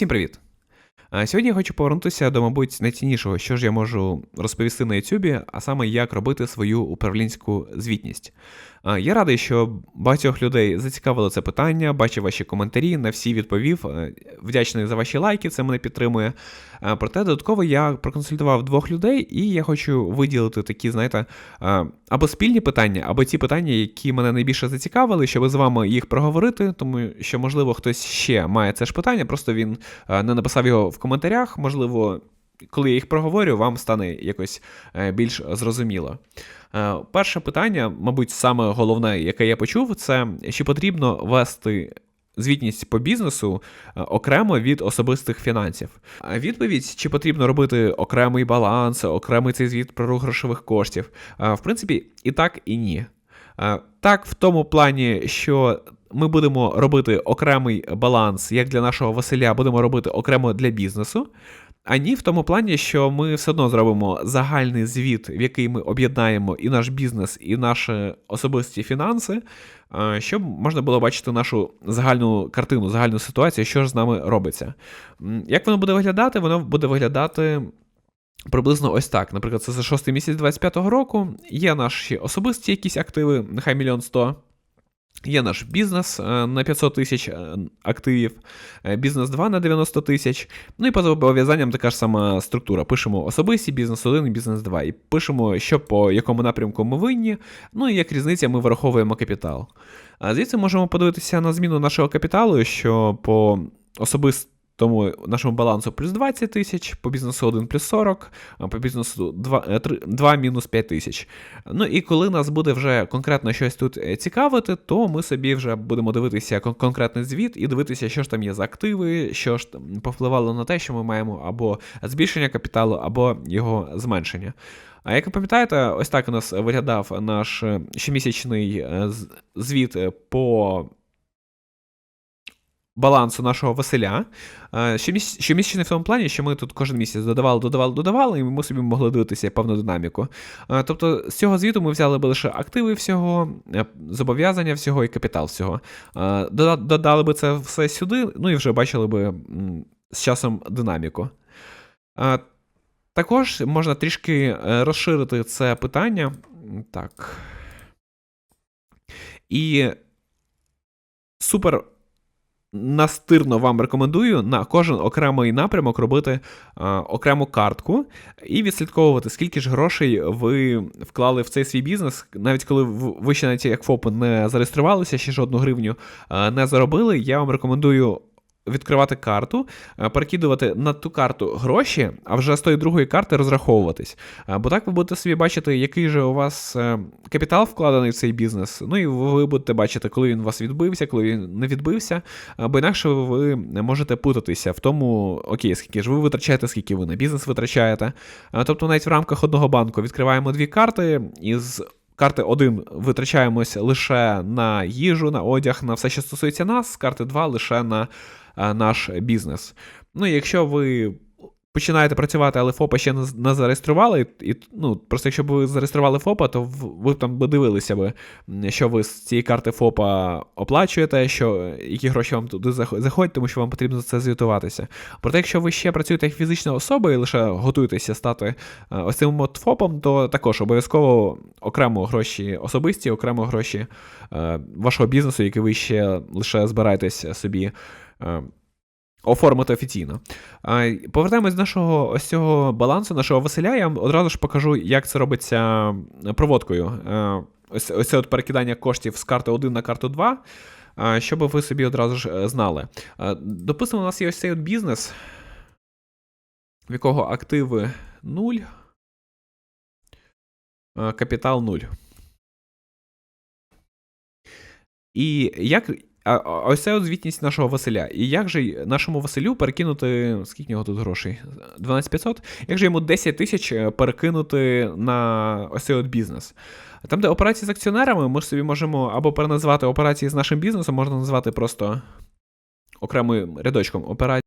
Всім привіт! А Сьогодні я хочу повернутися до, мабуть, найціннішого, що ж я можу розповісти на YouTube, а саме як робити свою управлінську звітність. Я радий, що багатьох людей зацікавило це питання, бачив ваші коментарі, на всі відповів. Вдячний за ваші лайки, це мене підтримує. А, Проте додатково я проконсультував двох людей, і я хочу виділити такі, знаєте, або спільні питання, або ті питання, які мене найбільше зацікавили, щоб з вами їх проговорити, тому що, можливо, хтось ще має це ж питання, просто він е, не написав його в коментарях, можливо. Коли я їх проговорю, вам стане якось е, більш зрозуміло. Е, Перше питання, мабуть, саме головне, яке я почув, це чи потрібно вести звітність по бізнесу е, окремо від особистих фінансів. Відповідь, чи потрібно робити окремий баланс, окремий цей звіт про рух грошових коштів. Е, В принципі, і так, і ні. Е, Так, в тому плані, що ми будемо робити окремий баланс, як для нашого Василя, будемо робити окремо для бізнесу. А ні, в тому плані, що ми все одно зробимо загальний звіт, в який ми об'єднаємо і наш бізнес, і наші особисті фінанси, е, щоб можна було бачити нашу загальну картину, загальну ситуацію, що ж з нами робиться. Як воно буде виглядати? Воно буде виглядати. Приблизно ось так. Наприклад, це за шостий місяць 25-го року. Є наші особисті якісь активи, нехай мільйон сто. Є наш бізнес е, на 500 тисяч е, активів, е, бізнес 2 на 90 тисяч. Ну і по зобов'язанням така ж сама структура. Пишемо особисті, бізнес 1 і бізнес 2. І пишемо, що по якому напрямку ми винні. Ну і як різниця, ми враховуємо капітал. А звідси можемо подивитися на зміну нашого капіталу, що по особистому нашому балансу плюс 20 тисяч, по бізнесу 1 плюс 40, а по бізнесу 2, е, 3, 2 мінус 5 тисяч. Ну і коли нас буде вже конкретно щось тут е, цікавити, то ми собі вже будемо дивитися конкретний звіт і дивитися, що ж там є за активи, що ж там повпливало на те, що ми маємо або збільшення капіталу, або його зменшення. А як ви пам'ятаєте, ось так у нас виглядав наш е, щомісячний звіт по балансу нашого Василя. Е, щоміс- Щомісячний в тому плані, що ми тут кожен місяць додавали, додавали, додавали, і ми собі могли дивитися певну динаміку. Е, Тобто з цього звіту ми взяли би лише активи всього, е, зобов'язання всього і капітал всього. Додали би це все сюди, ну і вже бачили би з часом динаміку. Також можна трішки розширити це питання. Так. І супер настирно вам рекомендую на кожен окремий напрямок робити а, окрему картку і відслідковувати, скільки ж грошей ви вклали в цей свій бізнес, навіть коли ви ще навіть як ФОП не зареєструвалися, ще жодну гривню а, не заробили. Я вам рекомендую. Відкривати карту, е, перекидувати на ту карту гроші, а вже з тої другої карти розраховуватись. Е, Бо так ви будете собі бачити, який же у вас е, капітал вкладений в цей бізнес. Ну і ви будете бачити, коли він у вас відбився, коли він не відбився. Бо інакше ви можете путатися в тому, окей, скільки ж ви витрачаєте, скільки ви на бізнес витрачаєте. Тобто, навіть в рамках одного банку відкриваємо дві карти із. Карти 1 витрачаємось лише на їжу, на одяг, на все, що стосується нас, карти 2 лише на наш бізнес. Ну, якщо ви починаєте працювати, але ФОПа ще не, зареєстрували, і, ну, просто якщо б ви зареєстрували ФОПа, то ви б там би дивилися би, що ви з цієї карти ФОПа оплачуєте, що, які гроші вам туди заходять, тому що вам потрібно за це звітуватися. Проте, якщо ви ще працюєте як фізична особа і лише готуєтеся стати е, ось цим от ФОПом, то також обов'язково окремо гроші особисті, окремо гроші е, вашого бізнесу, який ви ще лише збираєтесь собі. Оформити офіційно. Повертаємось до нашого ось цього балансу, нашого Василя. Я вам одразу ж покажу, як це робиться проводкою. Ось, ось це от перекидання коштів з карти 1 на карту 2, е, щоб ви собі одразу ж е, знали. Допустимо, у нас є ось цей от бізнес, в якого активи 0, е, капітал 0. І як. А, ось це от звітність нашого Василя. І як же нашому Василю перекинути. Скільки в нього тут грошей? 12500? Як же йому 10 тисяч е, перекинути на ось цей от бізнес? Там, де операції з акціонерами, ми ж собі можемо або переназвати операції з нашим бізнесом, можна назвати просто окремим рядочком операції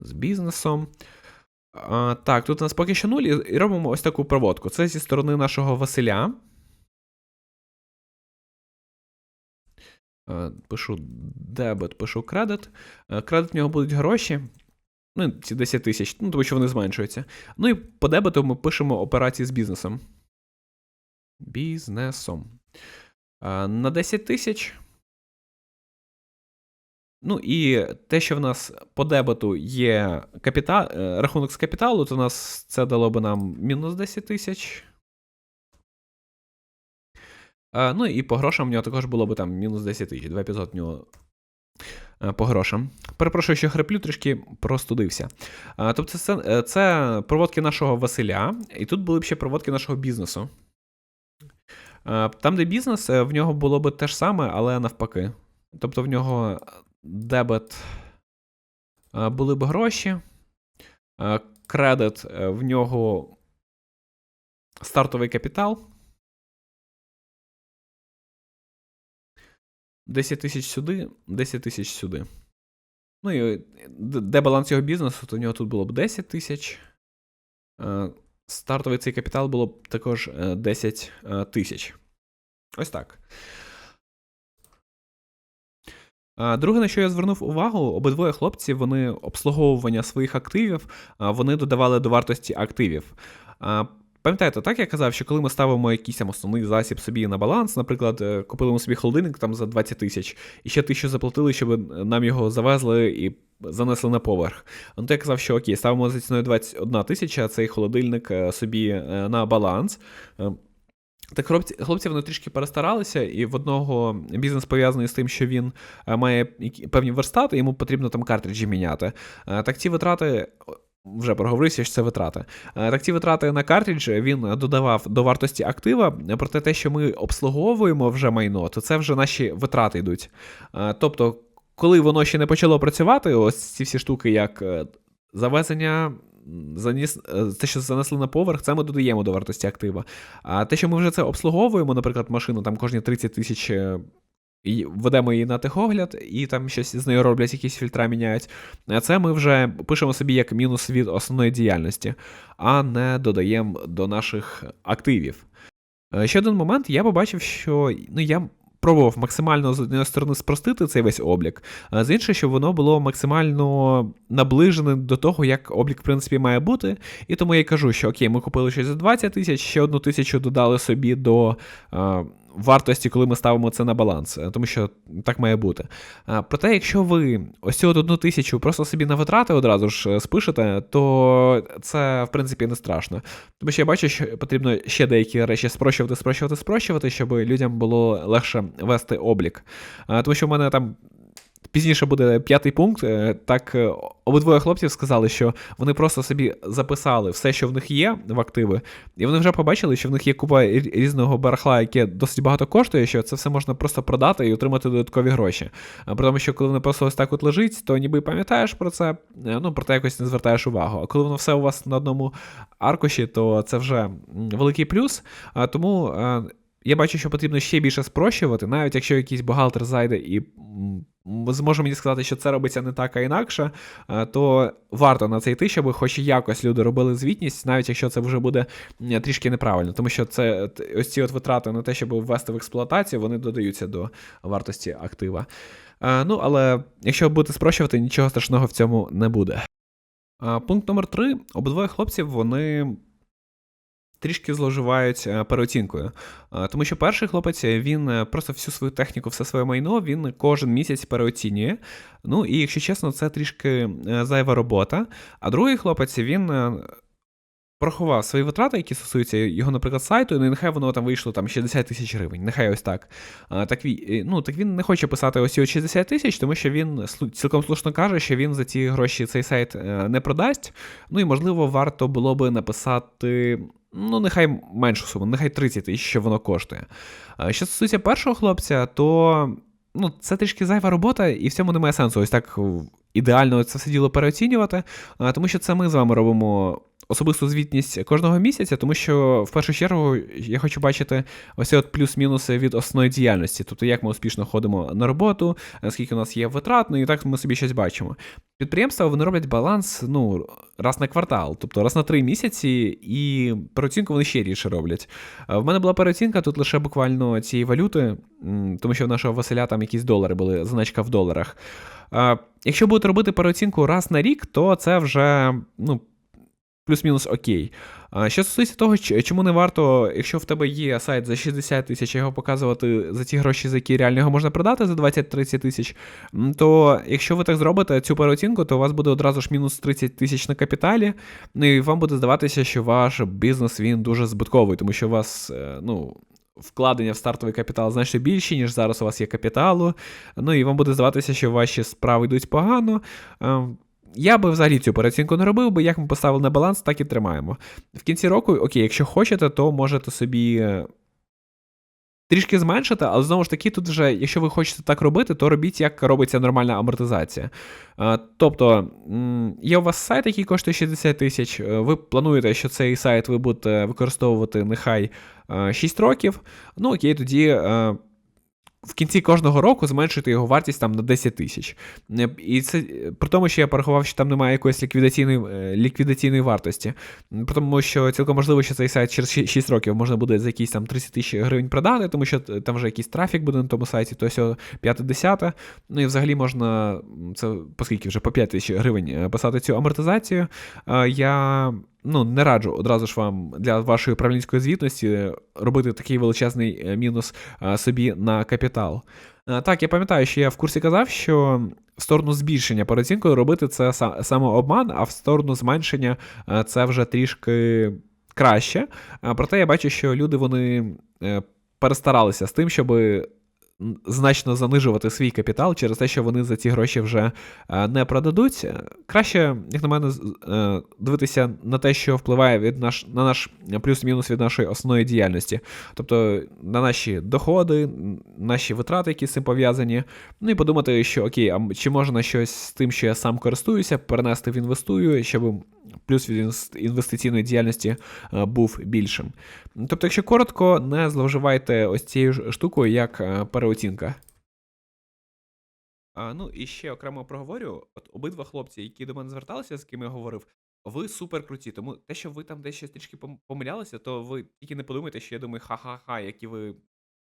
з бізнесом. А, так, тут у нас поки що нуль, і робимо ось таку проводку. Це зі сторони нашого Василя. Пишу дебет, пишу кредит. Е, Кредит в нього будуть гроші. Ну, ці 10 тисяч, ну, тому що вони зменшуються. Ну і по дебету ми пишемо операції з бізнесом. Бізнесом. Е, На 10 тисяч. Ну і те, що в нас по дебету є капіта... е, рахунок з капіталу, то нас це дало би нам мінус 10 тисяч. Е, Ну і по грошам в нього також було б там мінус 10 тисяч. 2500 в нього е, по грошам. Перепрошую, що хриплю, трішки простудився. Е, Тобто, це, це проводки нашого Василя, і тут були б ще проводки нашого бізнесу. Там, де бізнес, в нього було б те ж саме, але навпаки. Тобто в нього дебет були б гроші, кредит в нього стартовий капітал. 10 тисяч сюди, 10 тисяч сюди. Ну і де баланс його бізнесу, то в нього тут було б 10 тисяч. Е, Стартовий цей капітал було б також е, 10 е, тисяч. Ось так. Друге, на що я звернув увагу, обидвоє хлопці, вони обслуговування своїх активів, вони додавали до вартості активів. Пам'ятаєте, так я казав, що коли ми ставимо якийсь там основний засіб собі на баланс, наприклад, е, купили ми собі холодильник там за 20 тисяч, і ще тисячу заплатили, щоб нам його завезли і занесли на поверх. Ну то я казав, що окей, ставимо за ціною 21 тисяча цей холодильник е, собі е, на баланс. Так хлопці, хлопці вони трішки перестаралися, і в одного бізнес пов'язаний з тим, що він має певні верстати, йому потрібно там картриджі міняти. Так ці витрати. Вже проговорився, що це витрати. Е, Так ці витрати на картридж він додавав до вартості актива, проте те, що ми обслуговуємо вже майно, то це вже наші витрати йдуть. Е, Тобто, коли воно ще не почало працювати, ось ці всі штуки, як е, завезення, заніс, те, що занесли на поверх, це ми додаємо до вартості актива. А те, що ми вже це обслуговуємо, наприклад, машину там кожні 30 тисяч. Ведемо її на техогляд, і там щось з нею роблять, якісь фільтра міняють. Це ми вже пишемо собі як мінус від основної діяльності, а не додаємо до наших активів. Е, Ще один момент, я побачив, що ну, я пробував максимально з однієї сторони спростити цей весь облік, а з іншої, щоб воно було максимально наближене до того, як облік, в принципі, має бути. І тому я й кажу, що окей, ми купили щось за 20 тисяч, ще одну тисячу додали собі до. Вартості, коли ми ставимо це на баланс, е, тому що так має бути. Проте, якщо ви ось цю одну тисячу просто собі на витрати одразу ж е, спишете, то це в принципі не страшно. Тому що я бачу, що потрібно ще деякі речі спрощувати, спрощувати, спрощувати, щоб людям було легше вести облік. Тому що в мене там. Пізніше буде п'ятий пункт. Е, Так, е, обидвоє хлопців сказали, що вони просто собі записали все, що в них є в активи, і вони вже побачили, що в них є купа різного барахла, яке досить багато коштує, що це все можна просто продати і отримати додаткові гроші. А при тому, що коли воно просто ось так от лежить, то ніби пам'ятаєш про це, е, ну про те якось не звертаєш увагу. А коли воно все у вас на одному аркуші, то це вже великий плюс. Тому. е, Я бачу, що потрібно ще більше спрощувати, навіть якщо якийсь бухгалтер зайде і зможе мені сказати, що це робиться не так, а інакше, е, то варто на це йти, щоб хоч якось люди робили звітність, навіть якщо це вже буде трішки неправильно. Тому що це ось ці от витрати на те, щоб ввести в експлуатацію, вони додаються до вартості актива. Е, Ну, але якщо будете спрощувати, нічого страшного в цьому не буде. Пункт номер три. Обидвоє хлопців вони трішки зловживають е, переоцінкою. Е, Тому що перший хлопець е, він просто всю свою техніку, все своє майно він кожен місяць переоцінює. Ну і якщо чесно, це трішки зайва робота. А другий хлопець він. Порахував свої витрати, які стосуються його, наприклад, сайту, і нехай воно там вийшло там 60 тисяч гривень. Нехай ось так. А, так, ну, так він не хоче писати ось ці 60 тисяч, тому що він цілком слушно каже, що він за ці гроші цей сайт не продасть. Ну і можливо, варто було би написати. Ну, нехай меншу суму, нехай 30 тисяч, що воно коштує. Що стосується першого хлопця, то ну, це трішки зайва робота, і в цьому немає сенсу ось так ідеально це все діло переоцінювати, тому що це ми з вами робимо особисту звітність кожного місяця, тому що в першу чергу я хочу бачити ось от плюс-мінуси від основної діяльності, тобто як ми успішно ходимо на роботу, е, скільки у нас є витрат, ну і так ми собі щось бачимо. Підприємства вони роблять баланс ну, раз на квартал, тобто раз на три місяці, і переоцінку вони ще рідше роблять. Е, В мене була переоцінка тут лише буквально цієї валюти, тому що в нашого Василя там якісь долари були, значка в доларах. Е, Якщо будете робити переоцінку раз на рік, то це вже ну, плюс-мінус окей. Що стосується того, чому не варто, якщо в тебе є сайт за 60 тисяч, його показувати за ті гроші, за які реально його можна продати за 20-30 тисяч, то якщо ви так зробите цю переоцінку, то у вас буде одразу ж мінус 30 тисяч на капіталі, ну і вам буде здаватися, що ваш бізнес він дуже збитковий, тому що у вас, е, ну. Вкладення в стартовий капітал значно більші, ніж зараз у вас є капіталу. Ну і вам буде здаватися, що ваші справи йдуть погано. Я би взагалі цю переоцінку не робив, бо як ми поставили на баланс, так і тримаємо. В кінці року, окей, якщо хочете, то можете собі е, трішки зменшити, але знову ж таки, тут вже, якщо ви хочете так робити, то робіть, як робиться нормальна амортизація. Е, Тобто, є у вас сайт, який коштує 60 тисяч, е, ви плануєте, що цей сайт ви будете використовувати нехай е, 6 років. Ну окей, тоді. В кінці кожного року зменшуєте його вартість там на 10 тисяч. Е, І це при тому, що я порахував, що там немає якоїсь ліквідаційної, е, ліквідаційної вартості. Тому, що цілком можливо, що цей сайт через 6 років можна буде за якісь там 30 тисяч гривень продати, тому що там вже якийсь трафік буде на тому сайті, то сьо 5-10. Ну і взагалі можна це, оскільки вже по 5 тисяч гривень е, писати цю амортизацію. Я ну, не раджу одразу ж вам для вашої управлінської звітності робити такий величезний е, мінус е, собі на капітал. Е, Так, я пам'ятаю, що я в курсі казав, що в сторону збільшення переоцінкою робити це самообман, а в сторону зменшення це вже трішки краще. Проте я бачу, що люди вони перестаралися з тим, щоб значно занижувати свій капітал через те, що вони за ці гроші вже е, не продадуть. Краще, як на мене, е, дивитися на те, що впливає від наш, на наш плюс-мінус від нашої основної діяльності. Тобто на наші доходи, наші витрати, які з цим пов'язані. Ну і подумати, що окей, а чи можна щось з тим, що я сам користуюся, перенести в інвестую, щоб плюс від інвестиційної діяльності е, був більшим. Тобто, якщо коротко, не зловживайте ось цією штукою, як е, переоцінка. А, ну і ще окремо проговорю: от обидва хлопці, які до мене зверталися, з ким я говорив, ви супер круті. Тому те, що ви там десь трішки помилялися, то ви тільки не подумайте, що я думаю, ха-ха-ха, які ви.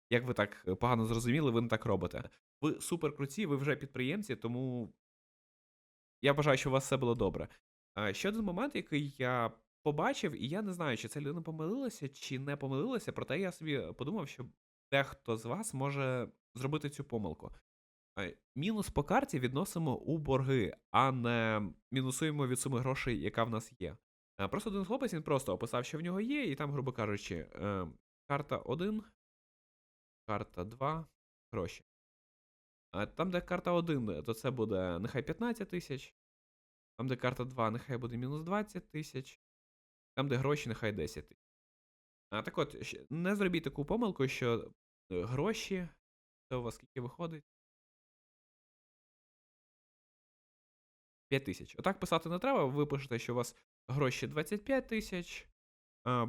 Як ви так е, погано зрозуміли, ви не так робите. Ви супер круті, ви вже підприємці, тому я бажаю, що у вас все було добре. Ще один момент, який я побачив, і я не знаю, чи ця людина помилилася, чи не помилилася, проте я собі подумав, що дехто з вас може зробити цю помилку. Е, Мінус по карті відносимо у борги, а не мінусуємо від суми грошей, яка в нас є. Е, Просто один хлопець він просто описав, що в нього є, і там, грубо кажучи, е, карта 1, карта 2, гроші. Там, де карта 1, то це буде нехай 15 тисяч. Там, де карта 2, нехай буде мінус 20 тисяч. Там, де гроші, нехай 10 тисяч. А, так от, не зробіть таку помилку, що е, гроші, це у вас скільки виходить? 5 тисяч. Отак писати не треба. Ви пишете, що у вас гроші 25 тисяч, а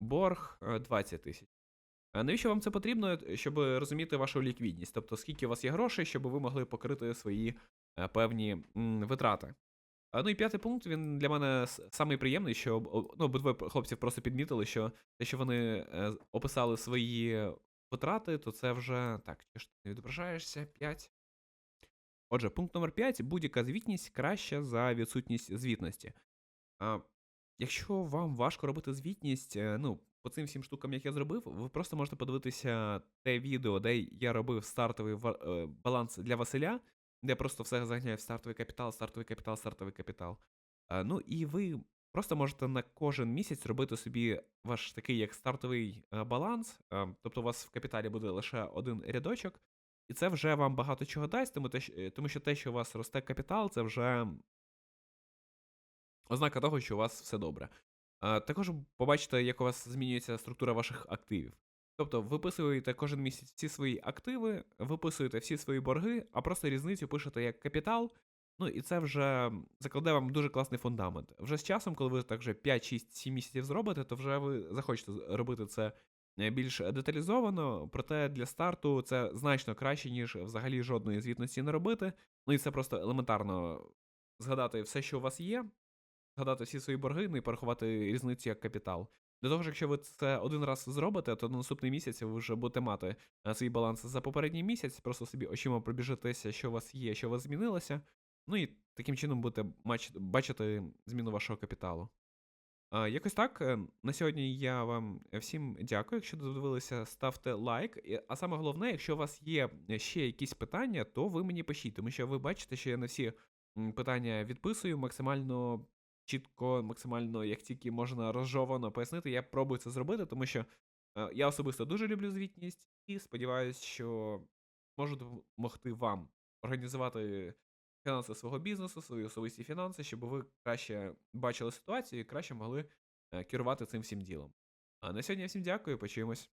борг е, 20 тисяч. Навіщо вам це потрібно, е, щоб розуміти вашу ліквідність? Тобто, скільки у вас є грошей, щоб ви могли покрити свої е, певні витрати. Ну і п'ятий пункт, він для мене самий приємний, що ну, обидва хлопців просто підмітили, що те, що вони е, описали свої витрати, то це вже так, чи ж ти не відображаєшся? 5. Отже, пункт номер 5. Будь-яка звітність краща за відсутність звітності. А, якщо вам важко робити звітність, е, ну, по цим всім штукам, як я зробив, ви просто можете подивитися те відео, де я робив стартовий е, баланс для Василя, де просто все заганяю в стартовий капітал, стартовий капітал, стартовий капітал. Ну і ви просто можете на кожен місяць робити собі ваш такий як стартовий баланс. тобто у вас в капіталі буде лише один рядочок, і це вже вам багато чого дасть, тому, що те, що у вас росте капітал, це вже ознака того, що у вас все добре. Також побачите, як у вас змінюється структура ваших активів. Тобто виписуєте кожен місяць всі свої активи, виписуєте всі свої борги, а просто різницю пишете як капітал. Ну і це вже закладе вам дуже класний фундамент. Вже з часом, коли ви так вже 5, 6, 7 місяців зробите, то вже ви захочете робити це е, більш деталізовано. Проте для старту це значно краще, ніж взагалі жодної звітності не робити. Ну і це просто елементарно згадати все, що у вас є, згадати всі свої борги, ну і порахувати різницю як капітал. Для того ж, якщо ви це один раз зробите, то на наступний місяць ви вже будете мати е, свій баланс за попередній місяць, просто собі очима пробіжитеся, що у вас є, що у вас змінилося. Ну і таким чином будете бачити зміну вашого капіталу. Якось так. Е, На сьогодні я вам всім дякую. Якщо додивилися, ставте лайк. А саме головне, якщо у вас є ще якісь питання, то ви мені пишіть, тому що ви бачите, що я на всі питання відписую максимально чітко, максимально, як тільки можна розжовано пояснити. Я пробую це зробити, тому що е, я особисто дуже люблю звітність і сподіваюся, що можу допомогти вам організувати фінанси свого бізнесу, свої особисті фінанси, щоб ви краще бачили ситуацію і краще могли е, керувати цим всім ділом. А на сьогодні я всім дякую, почуємось.